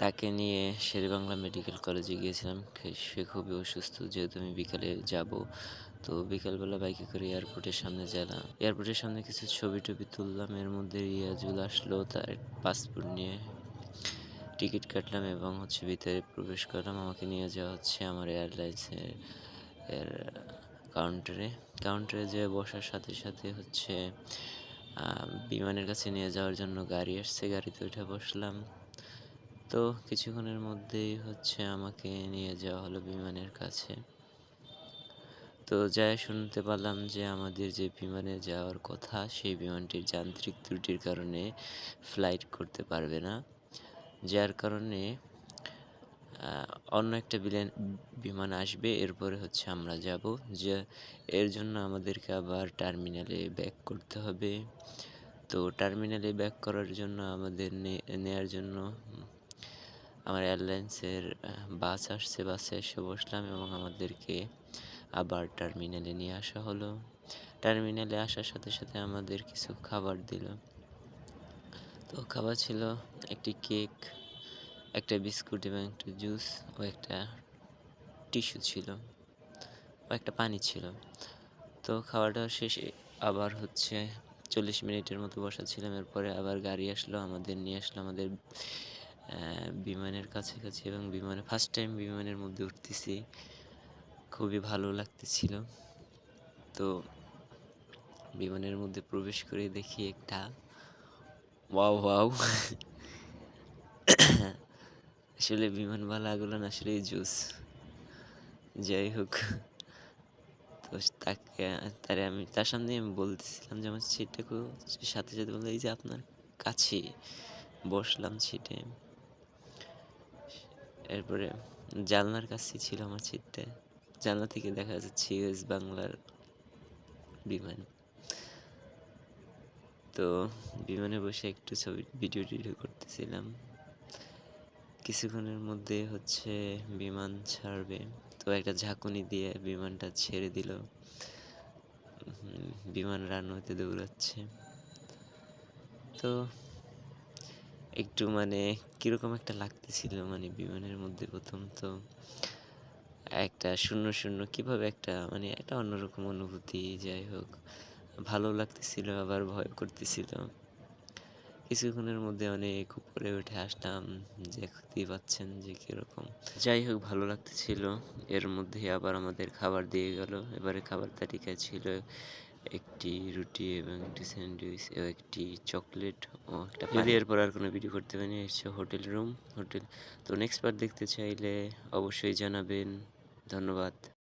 তাকে নিয়ে শেরেবাংলা মেডিকেল কলেজে গিয়েছিলাম। সে খুবই অসুস্থ, যেহেতু আমি বিকালে যাব। তো বিকালবেলা বাইকে করে এয়ারপোর্টের সামনে গেলাম এয়ারপোর্টের সামনে কিছু ছবি টবি তুললাম। এর মধ্যে রিয়াজুল আসলো, তার পাসপোর্ট নিয়ে টিকিট কাটলাম এবং হচ্ছে ভিতরে প্রবেশ করলাম। আমাকে নিয়ে যাওয়া হচ্ছে আমার এয়ারলাইন্সের, এর কাউন্টারে। কাউন্টারে যে বসার সাথে সাথে হচ্ছে বিমানের কাছে নিয়ে যাওয়ার জন্য গাড়ি আসছে। গাড়িতে উঠে বসলাম। তো কিছুক্ষণের মধ্যেই হচ্ছে আমাকে নিয়ে যাওয়া হলো বিমানের কাছে। তো যাই শুনতে পারলাম যে আমাদের যে বিমানে যাওয়ার কথা, সেই বিমানটির যান্ত্রিক ত্রুটির কারণে ফ্লাইট করতে পারবে না। যার কারণে অন্য একটা বিলেন বিমান আসবে, এরপরে হচ্ছে আমরা যাব। যে, এর জন্য আমাদেরকে আবার টার্মিনালে ব্যাক করতে হবে। তো টার্মিনালে ব্যাক করার জন্য আমাদের নে- নেয়ার জন্য আমার এয়ারলাইন্সের বাস আসছে, বাসে এসে বসলাম এবং আমাদেরকে আবার টার্মিনালে নিয়ে আসা হলো। টার্মিনালে আসার সাথে সাথে আমাদের কিছু খাবার দিল। তো খাবার ছিল একটি কেক, একটা বিস্কুট এবং একটা জুস ও একটা টিস্যু ছিল ও একটা পানি ছিল। তো খাওয়াটা শেষে, আবার হচ্ছে চল্লিশ মিনিটের মতো বসা ছিলাম। এরপরে আবার গাড়ি আসলো, আমাদের নিয়ে আসলো আমাদের বিমানের কাছাকাছি এবং বিমানে ফার্স্ট টাইম বিমানের মধ্যে উঠতেছি। খুবই ভালো লাগতেছিল। তো বিমানের মধ্যে প্রবেশ করে দেখি একটা ওয়াও ওয়াও। আসলে বিমানবালাগুলো না আসলে জুস। যাই হোক। তো তাকে, তারে আমি, তার সামনে আমি বলতেছিলাম যে আমার সিটটাকে সাথে সাথে বলল, এই যে আপনার কাছে বসলাম সিটে এরপরে জানলার কাছে ছিল আমার সিটটা জানলা থেকে দেখা যাচ্ছে ইউএস বাংলার বিমান। তো বিমানে বসে একটু ছবি, ভিডিও টিডিও করতেছিলাম। কিছুক্ষণের মধ্যে হচ্ছে বিমান ছাড়বে। তো একটা ঝাঁকুনি দিয়ে বিমানটা ছেড়ে দিল। বিমান রানওয়েতে দৌড়াচ্ছে। তো একটু মানে কীরকম একটা লাগতেছিল মানে বিমানের মধ্যে প্রথম তো? একটা শূন্য শূন্য কীভাবে একটা মানে একটা অন্যরকম অনুভূতি, যাই হোক। ভালো লাগতেছিল, আবার ভয় করতেছিল। কিছুক্ষণের মধ্যে অনেক উপরে উঠে আসলাম, দেখতেই পাচ্ছেন যে কীরকম। যাই হোক, ভালো লাগতেছিল। এর মধ্যে আবার আমাদের খাবার দিয়ে গেল। এবারে খাবার তালিকায় ছিল একটি রুটি এবং একটি স্যান্ডউইচ ও একটি চকলেট ও একটা যদি এরপর আর কোনো ভিডিও করতে পারি এসছে হোটেল রুম। হোটেল তো নেক্সট বার দেখতে চাইলে অবশ্যই জানাবেন। ধন্যবাদ।